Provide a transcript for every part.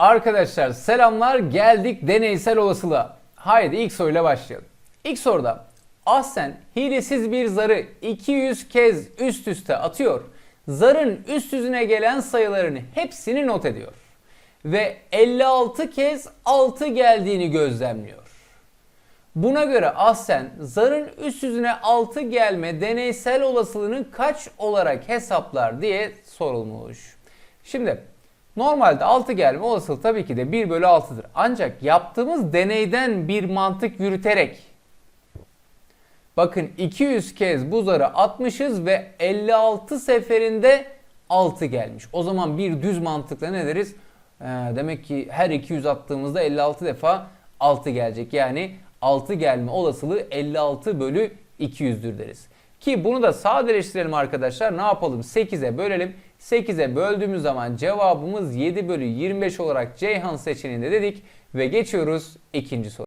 Arkadaşlar selamlar geldik deneysel olasılığa. Haydi ilk soruyla başlayalım. İlk soruda Ahsen hilesiz bir zarı 200 kez üst üste atıyor. Zarın üst yüzüne gelen sayıların hepsini not ediyor. Ve 56 kez 6 geldiğini gözlemliyor. Buna göre Ahsen zarın üst yüzüne 6 gelme deneysel olasılığını kaç olarak hesaplar diye sorulmuş. Şimdi normalde 6 gelme olasılığı tabii ki de 1 bölü 6'dır. Ancak yaptığımız deneyden bir mantık yürüterek bakın 200 kez bu zarı atmışız ve 56 seferinde 6 gelmiş. O zaman bir düz mantıkla ne deriz? Ee, demek ki her 200 attığımızda 56 defa 6 gelecek. Yani 6 gelme olasılığı 56 bölü 200'dür deriz. Ki bunu da sadeleştirelim arkadaşlar. Ne yapalım? 8'e bölelim. 8'e böldüğümüz zaman cevabımız 7 bölü 25 olarak Ceyhan seçeneğinde dedik. Ve geçiyoruz ikinci soru.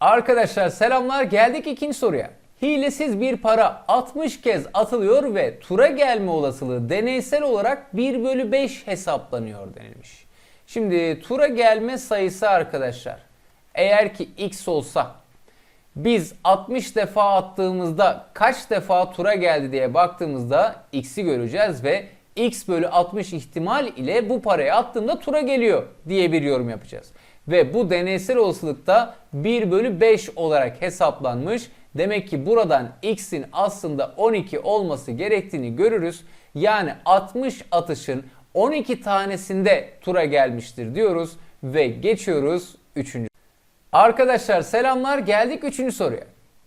Arkadaşlar selamlar geldik ikinci soruya. Hilesiz bir para 60 kez atılıyor ve tura gelme olasılığı deneysel olarak 1 bölü 5 hesaplanıyor denilmiş. Şimdi tura gelme sayısı arkadaşlar eğer ki x olsa biz 60 defa attığımızda kaç defa tura geldi diye baktığımızda x'i göreceğiz ve x bölü 60 ihtimal ile bu parayı attığımda tura geliyor diye bir yorum yapacağız. Ve bu deneysel olasılıkta 1 bölü 5 olarak hesaplanmış. Demek ki buradan x'in aslında 12 olması gerektiğini görürüz. Yani 60 atışın 12 tanesinde tura gelmiştir diyoruz ve geçiyoruz 3. Arkadaşlar selamlar geldik 3. soruya.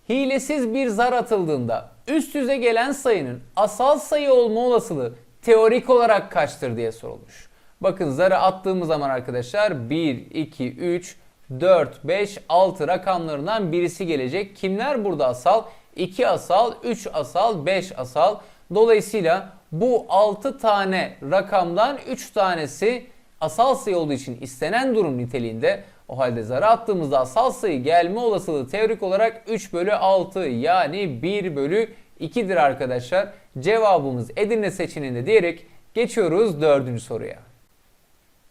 Hilesiz bir zar atıldığında üst yüze gelen sayının asal sayı olma olasılığı teorik olarak kaçtır diye sorulmuş. Bakın zarı attığımız zaman arkadaşlar 1, 2, 3, 4, 5, 6 rakamlarından birisi gelecek. Kimler burada asal? 2 asal, 3 asal, 5 asal. Dolayısıyla bu 6 tane rakamdan 3 tanesi asal sayı olduğu için istenen durum niteliğinde. O halde zarı attığımızda asal sayı gelme olasılığı teorik olarak 3 bölü 6 yani 1 bölü 2'dir arkadaşlar. Cevabımız Edirne seçeneğinde diyerek geçiyoruz dördüncü soruya.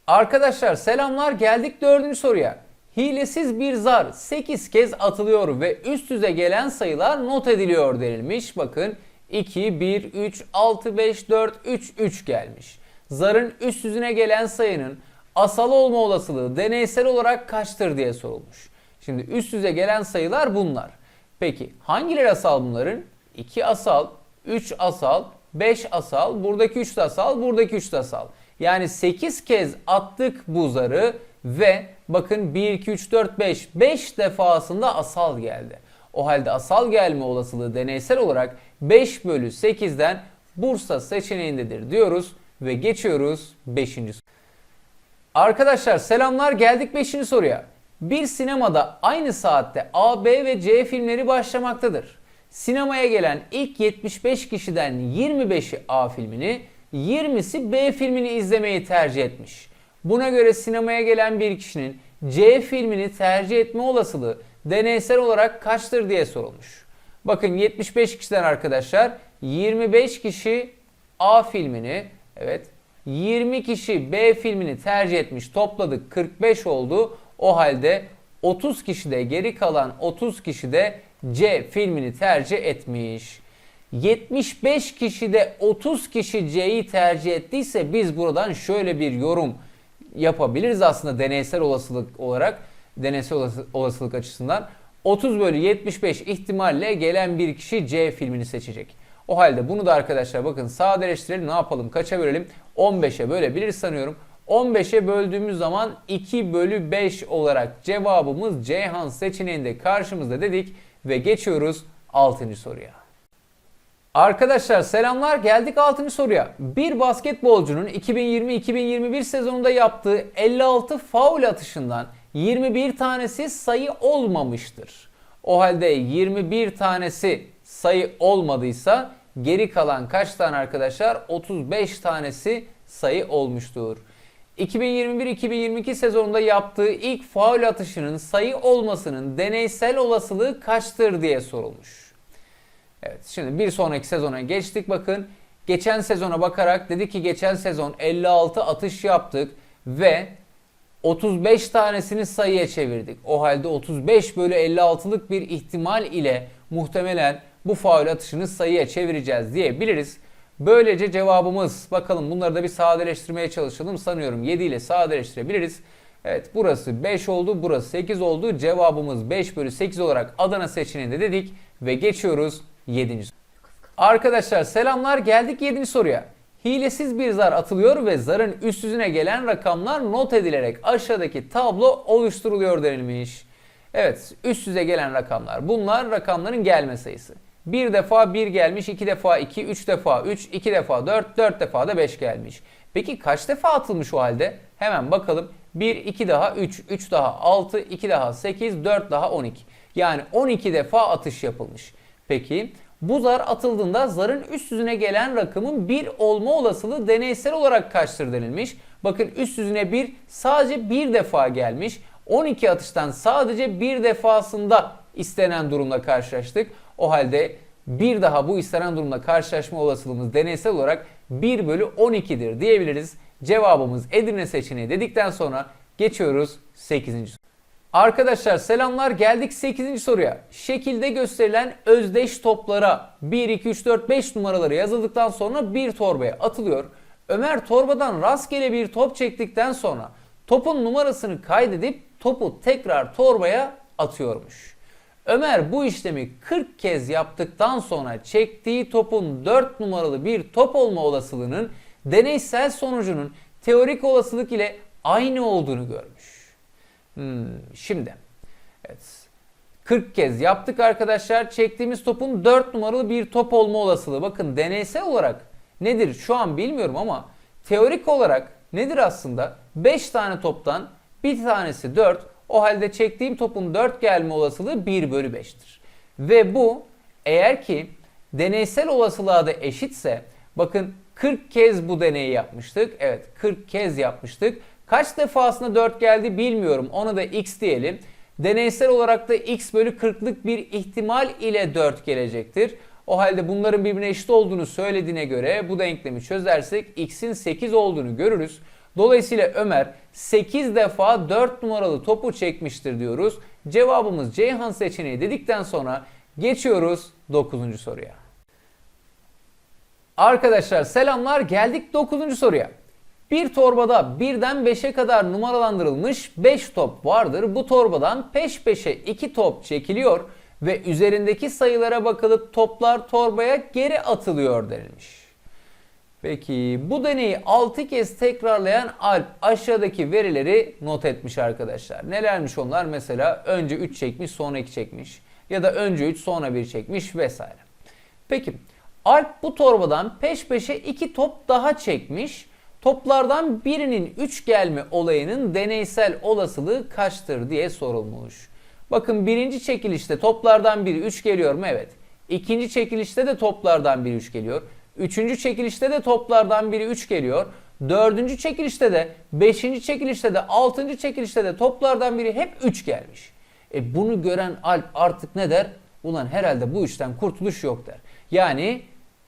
Arkadaşlar selamlar geldik dördüncü soruya. Hilesiz bir zar 8 kez atılıyor ve üst yüze gelen sayılar not ediliyor denilmiş. Bakın 2, 1, 3, 6, 5, 4, 3, 3 gelmiş. Zarın üst yüzüne gelen sayının asal olma olasılığı deneysel olarak kaçtır diye sorulmuş. Şimdi üst yüze gelen sayılar bunlar. Peki hangileri asal bunların? 2 asal, 3 asal, 5 asal, buradaki 3 de asal, buradaki 3 de asal. Yani 8 kez attık bu zarı ve bakın 1, 2, 3, 4, 5, 5 defasında asal geldi. O halde asal gelme olasılığı deneysel olarak 5 bölü 8'den Bursa seçeneğindedir diyoruz ve geçiyoruz 5. Arkadaşlar selamlar geldik 5. soruya. Bir sinemada aynı saatte A, B ve C filmleri başlamaktadır. Sinemaya gelen ilk 75 kişiden 25'i A filmini, 20'si B filmini izlemeyi tercih etmiş. Buna göre sinemaya gelen bir kişinin C filmini tercih etme olasılığı deneysel olarak kaçtır diye sorulmuş. Bakın 75 kişiden arkadaşlar 25 kişi A filmini, evet 20 kişi B filmini tercih etmiş. Topladık 45 oldu. O halde 30 kişi de geri kalan 30 kişi de C filmini tercih etmiş. 75 kişi de 30 kişi C'yi tercih ettiyse biz buradan şöyle bir yorum yapabiliriz aslında deneysel olasılık olarak deneysel olasılık açısından 30 bölü 75 ihtimalle gelen bir kişi C filmini seçecek. O halde bunu da arkadaşlar bakın sadeleştirelim ne yapalım kaça bölelim 15'e bölebiliriz sanıyorum. 15'e böldüğümüz zaman 2 bölü 5 olarak cevabımız Ceyhan seçeneğinde karşımızda dedik ve geçiyoruz 6. soruya. Arkadaşlar selamlar geldik 6. soruya. Bir basketbolcunun 2020-2021 sezonunda yaptığı 56 faul atışından 21 tanesi sayı olmamıştır. O halde 21 tanesi sayı olmadıysa geri kalan kaç tane arkadaşlar? 35 tanesi sayı olmuştur. 2021-2022 sezonunda yaptığı ilk faul atışının sayı olmasının deneysel olasılığı kaçtır diye sorulmuş. Evet şimdi bir sonraki sezona geçtik bakın. Geçen sezona bakarak dedi ki geçen sezon 56 atış yaptık ve 35 tanesini sayıya çevirdik. O halde 35 bölü 56'lık bir ihtimal ile muhtemelen bu faul atışını sayıya çevireceğiz diyebiliriz. Böylece cevabımız bakalım bunları da bir sadeleştirmeye çalışalım. Sanıyorum 7 ile sadeleştirebiliriz. Evet burası 5 oldu burası 8 oldu. Cevabımız 5 bölü 8 olarak Adana seçeneğinde dedik ve geçiyoruz 7. Arkadaşlar selamlar geldik 7. soruya. Hilesiz bir zar atılıyor ve zarın üst yüzüne gelen rakamlar not edilerek aşağıdaki tablo oluşturuluyor denilmiş. Evet üst yüze gelen rakamlar bunlar rakamların gelme sayısı. Bir defa 1 gelmiş, iki defa 2, 3 defa 3, 2 defa 4, 4 defa da 5 gelmiş. Peki kaç defa atılmış o halde? Hemen bakalım. 1, 2 daha 3, 3 daha 6, 2 daha 8, 4 daha 12. Yani 12 defa atış yapılmış. Peki bu zar atıldığında zarın üst yüzüne gelen rakamın 1 olma olasılığı deneysel olarak kaçtır denilmiş. Bakın üst yüzüne 1 sadece bir defa gelmiş. 12 atıştan sadece bir defasında istenen durumla karşılaştık. O halde bir daha bu istenen durumla karşılaşma olasılığımız deneysel olarak 1 bölü 12'dir diyebiliriz. Cevabımız Edirne seçeneği dedikten sonra geçiyoruz 8. soruya. Arkadaşlar selamlar geldik 8. soruya. Şekilde gösterilen özdeş toplara 1, 2, 3, 4, 5 numaraları yazıldıktan sonra bir torbaya atılıyor. Ömer torbadan rastgele bir top çektikten sonra topun numarasını kaydedip topu tekrar torbaya atıyormuş. Ömer bu işlemi 40 kez yaptıktan sonra çektiği topun 4 numaralı bir top olma olasılığının deneysel sonucunun teorik olasılık ile aynı olduğunu görmüş. Hmm, şimdi evet 40 kez yaptık arkadaşlar. Çektiğimiz topun 4 numaralı bir top olma olasılığı. Bakın deneysel olarak nedir şu an bilmiyorum ama teorik olarak nedir aslında? 5 tane toptan bir tanesi 4. O halde çektiğim topun 4 gelme olasılığı 1 bölü 5'tir. Ve bu eğer ki deneysel olasılığa da eşitse bakın 40 kez bu deneyi yapmıştık. Evet 40 kez yapmıştık. Kaç defasında 4 geldi bilmiyorum. Ona da x diyelim. Deneysel olarak da x bölü 40'lık bir ihtimal ile 4 gelecektir. O halde bunların birbirine eşit olduğunu söylediğine göre bu denklemi çözersek x'in 8 olduğunu görürüz. Dolayısıyla Ömer 8 defa 4 numaralı topu çekmiştir diyoruz. Cevabımız Ceyhan seçeneği dedikten sonra geçiyoruz 9. soruya. Arkadaşlar selamlar geldik 9. soruya. Bir torbada birden 5'e kadar numaralandırılmış 5 top vardır. Bu torbadan peş peşe 2 top çekiliyor ve üzerindeki sayılara bakılıp toplar torbaya geri atılıyor denilmiş. Peki bu deneyi 6 kez tekrarlayan Alp aşağıdaki verileri not etmiş arkadaşlar. Nelermiş onlar? Mesela önce 3 çekmiş sonra 2 çekmiş ya da önce 3 sonra 1 çekmiş vesaire. Peki Alp bu torbadan peş peşe 2 top daha çekmiş. Toplardan birinin 3 gelme olayının deneysel olasılığı kaçtır diye sorulmuş. Bakın birinci çekilişte toplardan biri 3 geliyor mu? Evet. İkinci çekilişte de toplardan biri 3 geliyor. Üçüncü çekilişte de toplardan biri 3 geliyor. Dördüncü çekilişte de, beşinci çekilişte de, altıncı çekilişte de toplardan biri hep 3 gelmiş. E bunu gören Alp artık ne der? Ulan herhalde bu işten kurtuluş yok der. Yani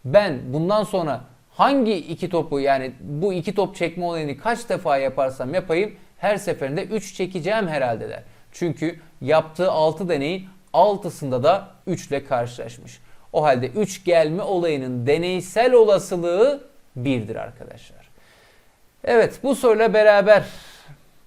ben bundan sonra hangi iki topu yani bu iki top çekme olayını kaç defa yaparsam yapayım her seferinde 3 çekeceğim herhalde der. Çünkü yaptığı 6 deneyin 6'sında da 3 ile karşılaşmış. O halde 3 gelme olayının deneysel olasılığı 1'dir arkadaşlar. Evet bu soruyla beraber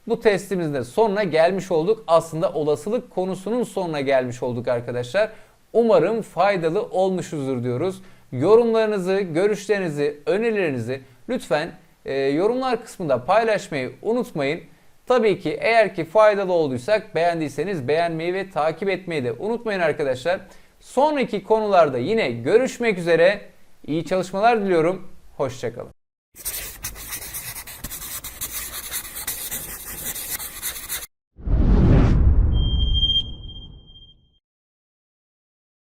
bu testimizin de sonuna gelmiş olduk. Aslında olasılık konusunun sonuna gelmiş olduk arkadaşlar. Umarım faydalı olmuşuzdur diyoruz. Yorumlarınızı, görüşlerinizi, önerilerinizi lütfen e, yorumlar kısmında paylaşmayı unutmayın. Tabii ki eğer ki faydalı olduysak beğendiyseniz beğenmeyi ve takip etmeyi de unutmayın arkadaşlar. Sonraki konularda yine görüşmek üzere. İyi çalışmalar diliyorum. Hoşçakalın.